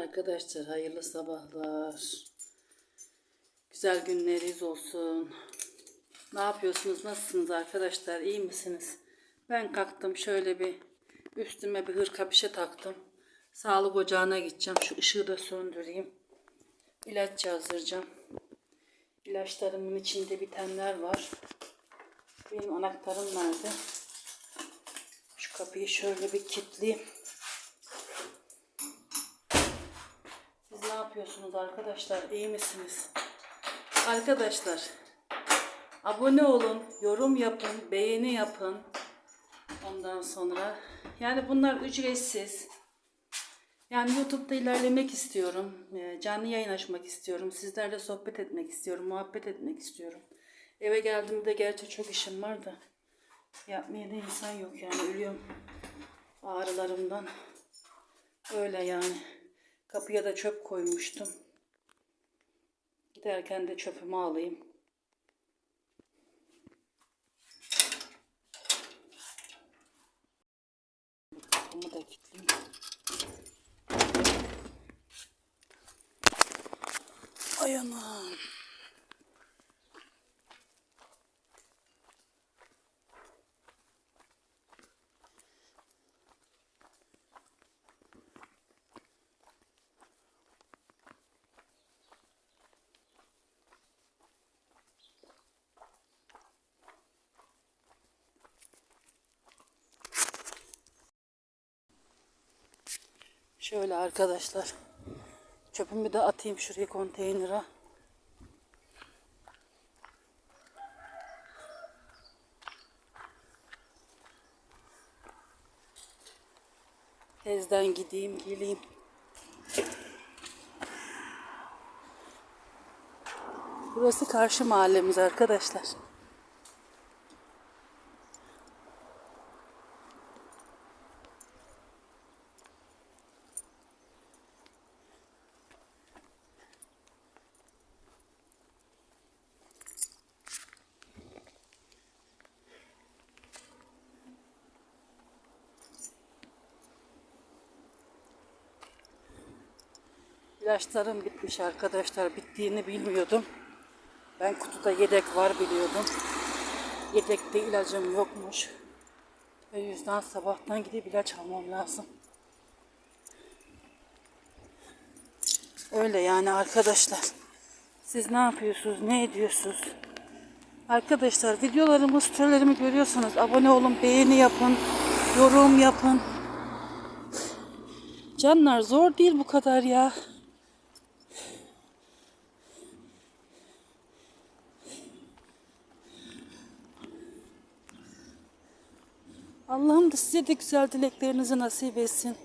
arkadaşlar. Hayırlı sabahlar. Güzel günleriniz olsun. Ne yapıyorsunuz? Nasılsınız arkadaşlar? İyi misiniz? Ben kalktım şöyle bir üstüme bir hırka bir şey taktım. Sağlık ocağına gideceğim. Şu ışığı da söndüreyim. İlaç yazdıracağım. İlaçlarımın içinde bitenler var. Benim anahtarım nerede? Şu kapıyı şöyle bir kilitleyeyim. Yapıyorsunuz arkadaşlar? İyi misiniz? Arkadaşlar abone olun, yorum yapın, beğeni yapın. Ondan sonra yani bunlar ücretsiz. Yani YouTube'da ilerlemek istiyorum. Ee, Canlı yayın açmak istiyorum. Sizlerle sohbet etmek istiyorum. Muhabbet etmek istiyorum. Eve geldiğimde gerçi çok işim var da yapmaya da insan yok yani ölüyorum ağrılarımdan. Öyle yani. Kapıya da çöp koymuştum. Giderken de çöpümü alayım. Kapımı da kilitleyeyim. Ay anam. Şöyle arkadaşlar. Çöpümü de atayım şuraya konteynere. Tezden gideyim geleyim. Burası karşı mahallemiz arkadaşlar. İlaçlarım bitmiş arkadaşlar. Bittiğini bilmiyordum. Ben kutuda yedek var biliyordum. Yedekte ilacım yokmuş. O yüzden sabahtan gidip ilaç almam lazım. Öyle yani arkadaşlar. Siz ne yapıyorsunuz? Ne ediyorsunuz? Arkadaşlar videolarımı, storylerimi görüyorsanız abone olun, beğeni yapın, yorum yapın. Canlar zor değil bu kadar ya. Allah'ım da size de güzel dileklerinizi nasip etsin.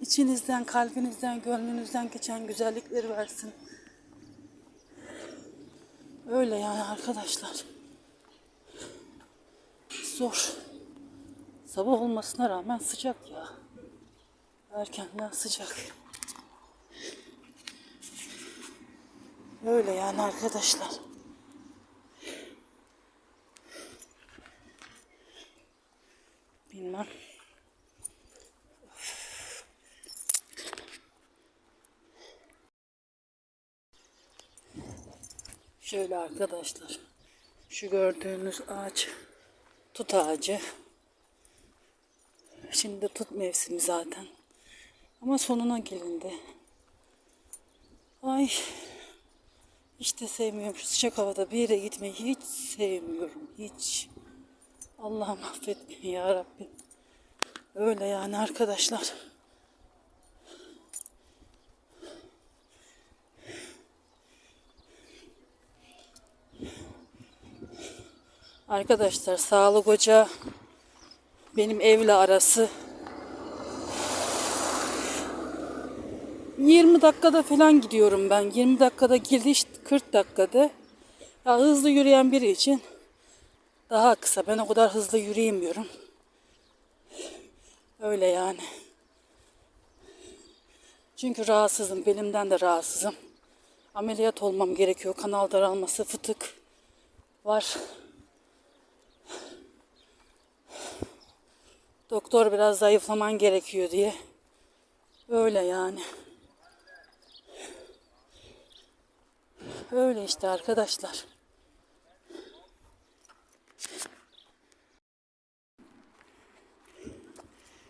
İçinizden, kalbinizden, gönlünüzden geçen güzellikleri versin. Öyle yani arkadaşlar. Zor. Sabah olmasına rağmen sıcak ya. Erkenden sıcak. Öyle yani arkadaşlar. Bilmem. Şöyle arkadaşlar. Şu gördüğünüz ağaç tut ağacı. Şimdi tut mevsimi zaten. Ama sonuna gelindi. Ay de sevmiyorum şu sıcak havada bir yere gitmeyi hiç sevmiyorum hiç. Allah'ım affet beni ya Rabbim. Öyle yani arkadaşlar. Arkadaşlar sağlık ocağı benim evle arası 20 dakikada falan gidiyorum ben. 20 dakikada gidiş 40 dakikada. Ya hızlı yürüyen biri için daha kısa. Ben o kadar hızlı yürüyemiyorum. Öyle yani. Çünkü rahatsızım. Belimden de rahatsızım. Ameliyat olmam gerekiyor. Kanal daralması, fıtık var. Doktor biraz zayıflaman gerekiyor diye. Öyle yani. Öyle işte arkadaşlar.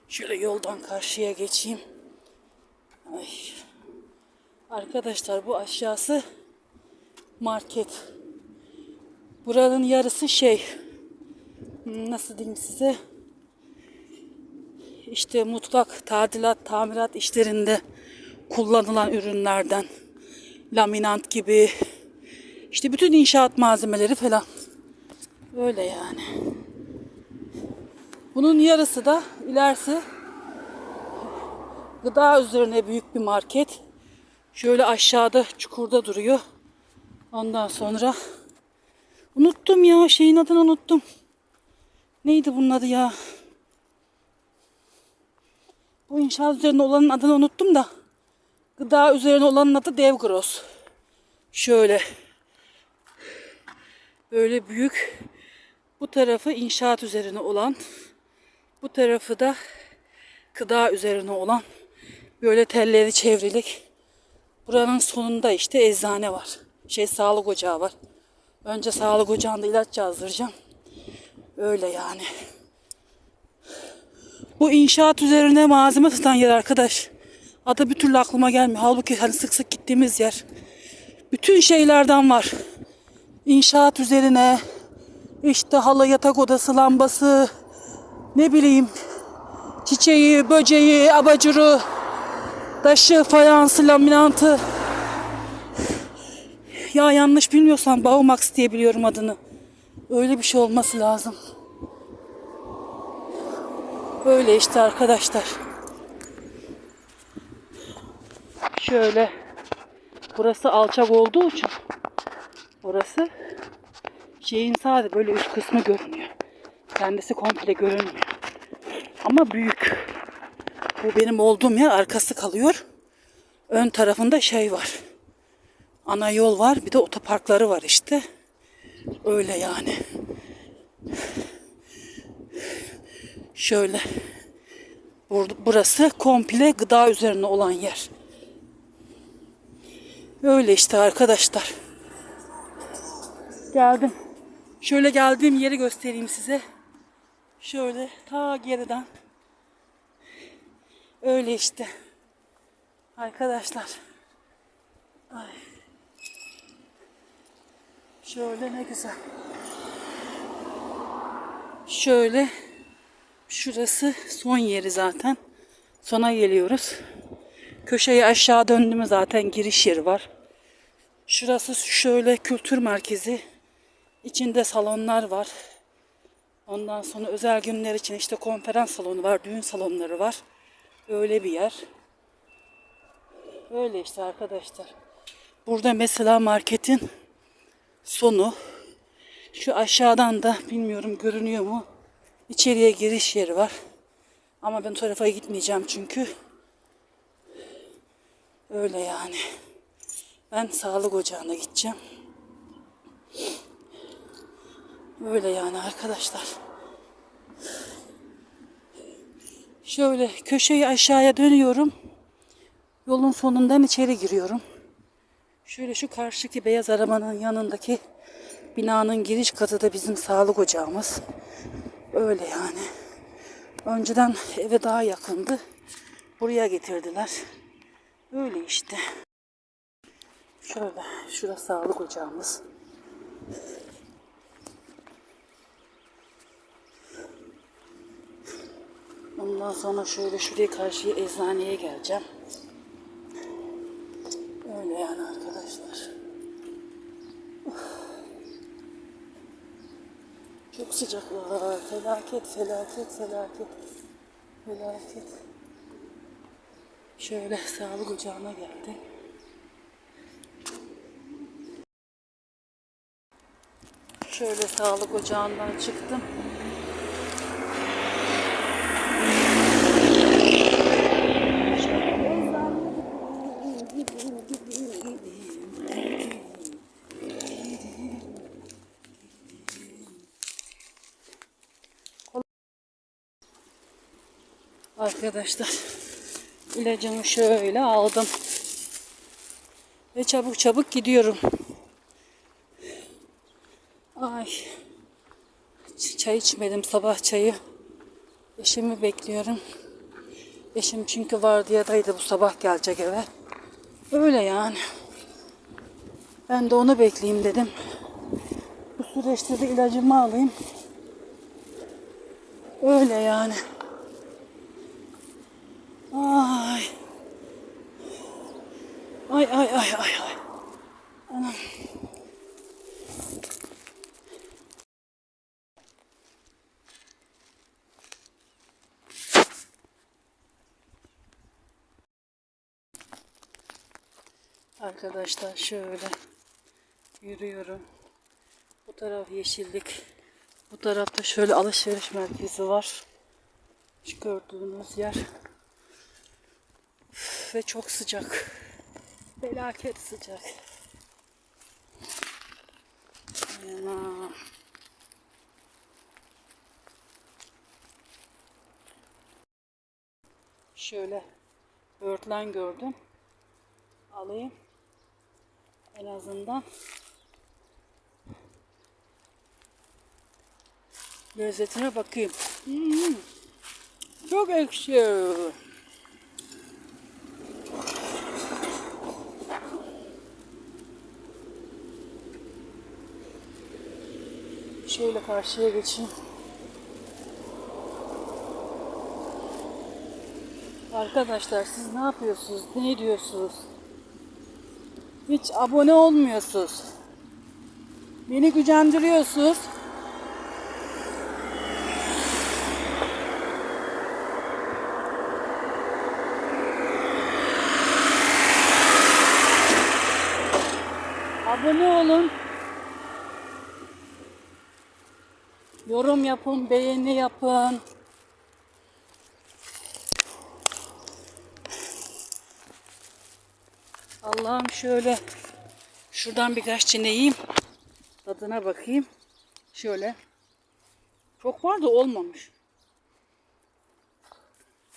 Şöyle yoldan karşıya geçeyim. Ay. Arkadaşlar bu aşağısı market. Buranın yarısı şey nasıl diyeyim size işte mutlak tadilat tamirat işlerinde kullanılan ürünlerden laminant gibi işte bütün inşaat malzemeleri falan öyle yani. Bunun yarısı da ilerisi gıda üzerine büyük bir market. Şöyle aşağıda çukurda duruyor. Ondan sonra unuttum ya şeyin adını unuttum. Neydi bunun adı ya? Bu inşaat üzerine olanın adını unuttum da. Gıda üzerine olanın adı Devgros. Şöyle. Böyle büyük. Bu tarafı inşaat üzerine olan. Bu tarafı da gıda üzerine olan. Böyle telleri çevrilik. Buranın sonunda işte eczane var. Şey sağlık ocağı var. Önce sağlık ocağında ilaç yazdıracağım. Öyle yani. Bu inşaat üzerine malzeme satan yer arkadaş. Adı bir türlü aklıma gelmiyor. Halbuki hani sık sık gittiğimiz yer. Bütün şeylerden var. İnşaat üzerine işte halı yatak odası lambası ne bileyim çiçeği, böceği, abajuru, taşı, fayansı, laminantı. Ya yanlış bilmiyorsam Baumax diye biliyorum adını. Öyle bir şey olması lazım. Böyle işte arkadaşlar. Şöyle. Burası alçak olduğu için burası şeyin sadece böyle üst kısmı görünüyor. Kendisi komple görünmüyor. Ama büyük. Bu benim olduğum yer arkası kalıyor. Ön tarafında şey var. Ana yol var. Bir de otoparkları var işte. Öyle yani. Şöyle. Bur- Burası komple gıda üzerine olan yer. Öyle işte arkadaşlar. Geldim. Şöyle geldiğim yeri göstereyim size. Şöyle ta geriden. Öyle işte. Arkadaşlar. Ay. Şöyle ne güzel. Şöyle şurası son yeri zaten. Sona geliyoruz. Köşeyi aşağı döndüğümüz zaten giriş yeri var. Şurası şöyle kültür merkezi. İçinde salonlar var. Ondan sonra özel günler için işte konferans salonu var, düğün salonları var. Öyle bir yer. Öyle işte arkadaşlar. Burada mesela marketin sonu. Şu aşağıdan da bilmiyorum görünüyor mu? İçeriye giriş yeri var. Ama ben o tarafa gitmeyeceğim çünkü. Öyle yani. Ben sağlık ocağına gideceğim. Öyle yani arkadaşlar. Şöyle köşeyi aşağıya dönüyorum. Yolun sonundan içeri giriyorum. Şöyle şu karşıki beyaz arabanın yanındaki binanın giriş katı da bizim sağlık ocağımız. Öyle yani. Önceden eve daha yakındı. Buraya getirdiler. Öyle işte. Şöyle, şurası sağlık ocağımız. Ondan sonra şöyle şuraya karşıya eczaneye geleceğim. Öyle yani arkadaşlar. Çok sıcaklar. Felaket, felaket, felaket. Felaket. Şöyle sağlık ocağına geldim. Şöyle sağlık ocağından çıktım. Arkadaşlar ilacımı şöyle aldım. Ve çabuk çabuk gidiyorum. Ay. Çay içmedim sabah çayı. Eşimi bekliyorum. Eşim çünkü vardiyadaydı bu sabah gelecek eve. Öyle yani. Ben de onu bekleyeyim dedim. Bu süreçte de ilacımı alayım. Öyle yani. Ay. Ay ay ay. Anam. Arkadaşlar şöyle yürüyorum. Bu taraf yeşillik. Bu tarafta şöyle alışveriş merkezi var. Şu gördüğünüz yer. Ve çok sıcak. Felaket sıcak. Ana. Şöyle böğürtlen gördüm. Alayım. En azından lezzetine bakayım. Hmm. Çok ekşi. Şöyle karşıya geçeyim. Arkadaşlar siz ne yapıyorsunuz? Ne diyorsunuz? Hiç abone olmuyorsunuz. Beni gücendiriyorsunuz. Abone olun. Yorum yapın, beğeni yapın. Allah'ım şöyle şuradan birkaç çiğneyeyim. Tadına bakayım. Şöyle. Çok var da olmamış.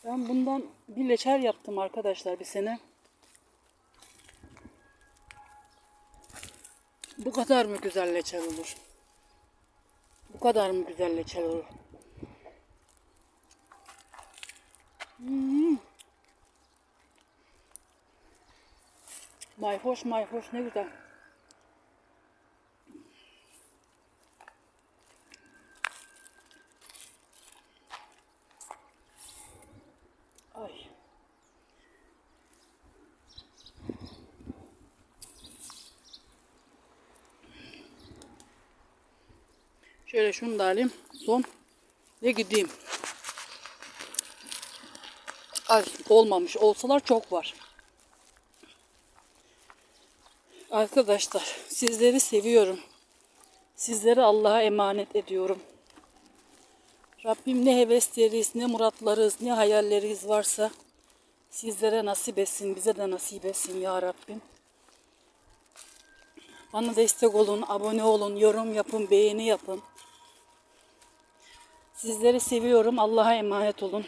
Ben bundan bir leçer yaptım arkadaşlar bir sene. Bu kadar mı güzel leçer olur? Bu kadar mı güzel leçer olur? Hmm. Mayhoş mayhoş ne güzel. Ay. Şöyle şunu da alayım. Son. Ve gideyim. Ay olmamış. Olsalar çok var. Arkadaşlar sizleri seviyorum. Sizleri Allah'a emanet ediyorum. Rabbim ne hevesleriz, ne muratlarız, ne hayalleriniz varsa sizlere nasip etsin, bize de nasip etsin ya Rabbim. Bana destek olun, abone olun, yorum yapın, beğeni yapın. Sizleri seviyorum. Allah'a emanet olun.